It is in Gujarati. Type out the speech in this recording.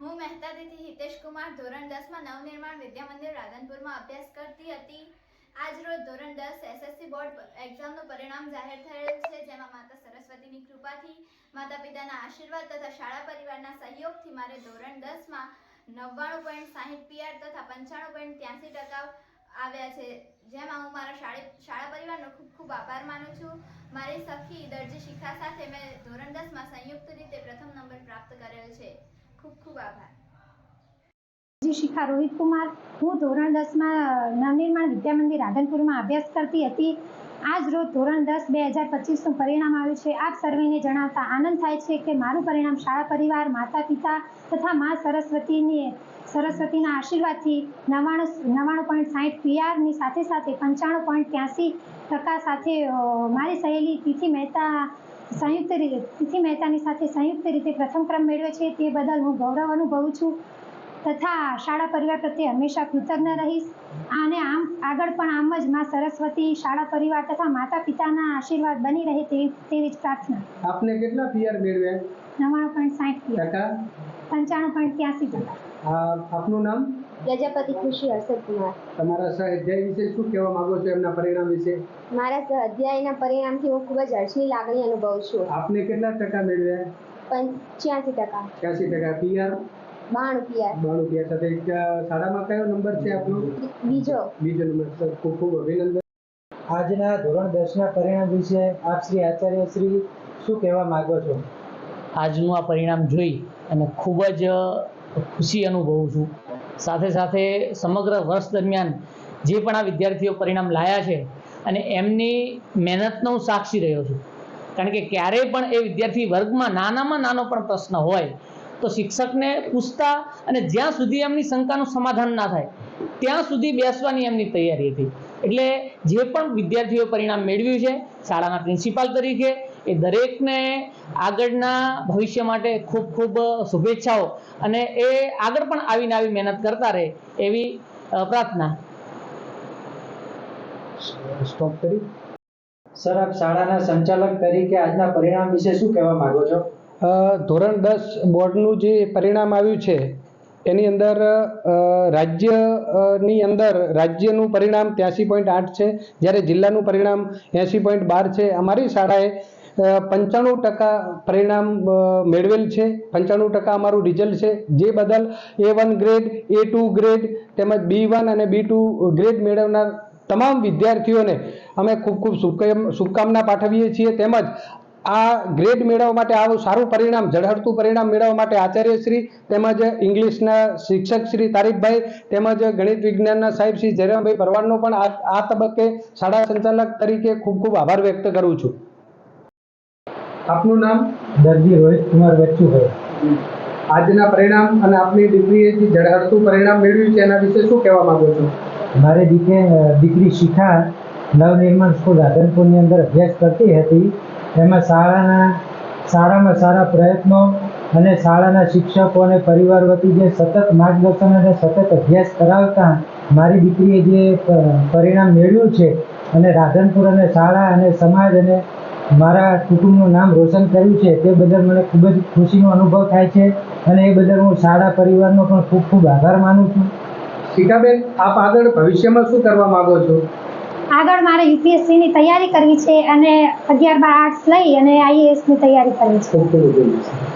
હું મહેતાથી હિતેશ કુમાર ધોરણ દસમાં નવનિર્માણ વિદ્યા મંદિર રાધનપુરમાં અભ્યાસ કરતી હતી. આજ રોજ ધોરણ દસ એસએસસી બોર્ડ એક્ઝામનું પરિણામ જાહેર થયેલ છે, જેમાં માતા સરસ્વતીની કૃપાથી માતા પિતાના આશીર્વાદ તથા શાળા પરિવારના સહયોગથી મારે ધોરણ દસમાં નવ્વાણું પોઈન્ટ સાહીઠ પીઆર તથા પંચાણું પોઈન્ટ ત્યાંસી ટકા આવ્યા છે, જેમાં હું મારા શાળા શાળા પરિવારનો ખૂબ ખૂબ આભાર માનું છું. મારી સખી દરજી શિખા સાથે મેં ધોરણ દસમાં સંયુક્ત રીતે પ્રથમ નંબર પ્રાપ્ત કરેલ છે. ખૂબ ખૂબ આભાર. શિખા રોહિત કુમાર, હું ધોરણ દસમાં નવનિર્માણ વિદ્યા મંદિર રાધનપુરમાં અભ્યાસ કરતી હતી. આજ રોજ ધોરણ દસ બે હજાર પચીસનું પરિણામ આવ્યું છે. આપ સર્વેને જણાવતા આનંદ થાય છે કે મારું પરિણામ શાળા પરિવાર, માતા પિતા તથા મા સરસ્વતીની, સરસ્વતીના આશીર્વાદથી નવ્વાણું નવ્વાણું પોઈન્ટ સાહીઠ પીઆરની સાથે સાથે પંચાણું પોઈન્ટ ત્યાંસી ટકા સાથે મારી સહેલી તિથિ મહેતા સંયુક્ત રીતે તિથિ મહેતાની સાથે સંયુક્ત રીતે પ્રથમ ક્રમ મેળવ્યો છે. તે બદલ હું ગૌરવ અનુભવું છું. તથા શાળા પરિવાર પ્રત્યે હંમેશા કૃતજ્ઞ રહીશ. અને આમ આગળ પણ આમ જ માં સરસ્વતી શાળા પરિવાર તથા માતા પિતાના આશીર્વાદ બની રહે તેવી તેવી જ પ્રાર્થના. આપને કેટલા પીઆર મેળવ્યા? નવ્વાણું પોઈન્ટ સાઠ ટકા પંચાણું પોઈન્ટ ત્યાસી ટકા. આપનું નામ? પ્રજાપતિ ખુશી હર્ષદ કુમાર. તમારા સ્વાધ્યાય વિશે શું કહેવા માંગો છો એમના પરિણામ વિશે? મારા અધ્યાયના પરિણામથી હું ખૂબ જ હર્ષની લાગણી અનુભવું છું. આપને કેટલા ટકા મેળવ્યા? પંચ્યાસી ટકા. છ્યાસી ટકા. પીઆર? બાણું પીઆર. બાણું પીઆર. સાથે એક, શાળામાં કયો નંબર છે આપનો? બીજો. બીજો નંબર. સર ખૂબ ખૂબ અભિનંદન. આજના ધોરણ દસના પરિણામ વિશે આપ શ્રી આચાર્ય શ્રી શું કહેવા માંગો છો? આજનું આ પરિણામ જોઈ અને ખૂબ જ ખુશી અનુભવું છું. સાથે સાથે સમગ્ર વર્ષ દરમિયાન જે પણ આ વિદ્યાર્થીઓ પરિણામ લાયા છે અને એમની મહેનતનો હું સાક્ષી રહ્યો છું. કારણ કે ક્યારેય પણ એ વિદ્યાર્થી વર્ગમાં નાનામાં નાનો પણ પ્રશ્ન હોય, તો શિક્ષકને પૂછતા અને જ્યાં સુધી એમની શંકાનું સમાધાન ના થાય, ત્યાં સુધી બેસવાની એમની તૈયારી હતી. એટલે જે પણ વિદ્યાર્થીઓ પરિણામ મેળવ્યું છે, શાળાના પ્રિન્સિપાલ તરીકે એ દરેકને આગળના ભવિષ્ય માટે ખૂબ ખૂબ શુભેચ્છાઓ. અને એ આગળ પણ આવીને આવી મહેનત કરતા રહે એવી પ્રાર્થના. સ્ટોપ કરી. સર આપ શાળાના સંચાલક તરીકે આજના પરિણામ વિશે શું કહેવા માંગો છો? ધોરણ દસ બોર્ડનું જે પરિણામ આવ્યું છે એની અંદર અ, રાજ્યની અંદર રાજ્યનું પરિણામ ત્યાંસી પોઈન્ટ આઠ છે જ્યારે જિલ્લાનું પરિણામ એંસી પોઈન્ટ બાર છે. અમારી શાળાએ પંચાણું ટકા પરિણામ મેળવેલ છે. પંચાણું ટકા અમારું રિઝલ્ટ છે. જે બદલ A one grade A two grade તેમજ બી વન અને બી ટુ ગ્રેડ મેળવનાર તમામ વિદ્યાર્થીઓને અમે ખૂબ ખૂબ શુભકામના પાઠવીએ છીએ. તેમજ આ ગ્રેડ મેળવવા માટે આવું સારું પરિણામ, ઝળહળતું પરિણામ મેળવવા માટે આચાર્યશ્રી તેમજ ઇંગ્લિશના શિક્ષક શ્રી તારીફભાઈ તેમજ ગણિત વિજ્ઞાનના સાહેબ શ્રી જયરામભાઈ ભરવાડનો પણ આ આ તબક્કે શાળા સંચાલક તરીકે ખૂબ ખૂબ આભાર વ્યક્ત કરું છું. આપનું નામ? દર્દી રોહિત કુમાર બચ્ચુભાઈ આજના પરિણામ અને આપની દીકરીએ જે ઝળહળતું પરિણામ મેળવ્યું છે, એના વિશે શું કહેવા માંગો છો? મારી દીકરી દીકરી શિખા નવનિર્માણ સ્કૂલ, રાધનપુરની અંદર અભ્યાસ કરતી હતી. એમાં શાળાના સારામાં સારા પ્રયત્નો અને શાળાના શિક્ષકો અને પરિવાર વતી જે સતત માર્ગદર્શન અને સતત અભ્યાસ કરાવતા મારી દીકરીએ જે પરિણામ મેળવ્યું છે અને રાધનપુર અને શાળા અને સમાજ અને મારા કુટુંબનું નામ રોશન કર્યું છે તે બદલ મને ખૂબ જ ખુશીનો અનુભવ થાય છે અને એ બદલ હું શાળા પરિવારનો પણ ખૂબ ખૂબ આભાર માનું છું. શિખાબેન આપ આગળ ભવિષ્યમાં શું કરવા માંગો છો? આગળ મારે યુપીએસસીની તૈયારી કરવી છે અને અગિયાર બાર આર્ટ્સ લઈ અને આઈએએસની તૈયારી કરવી છે.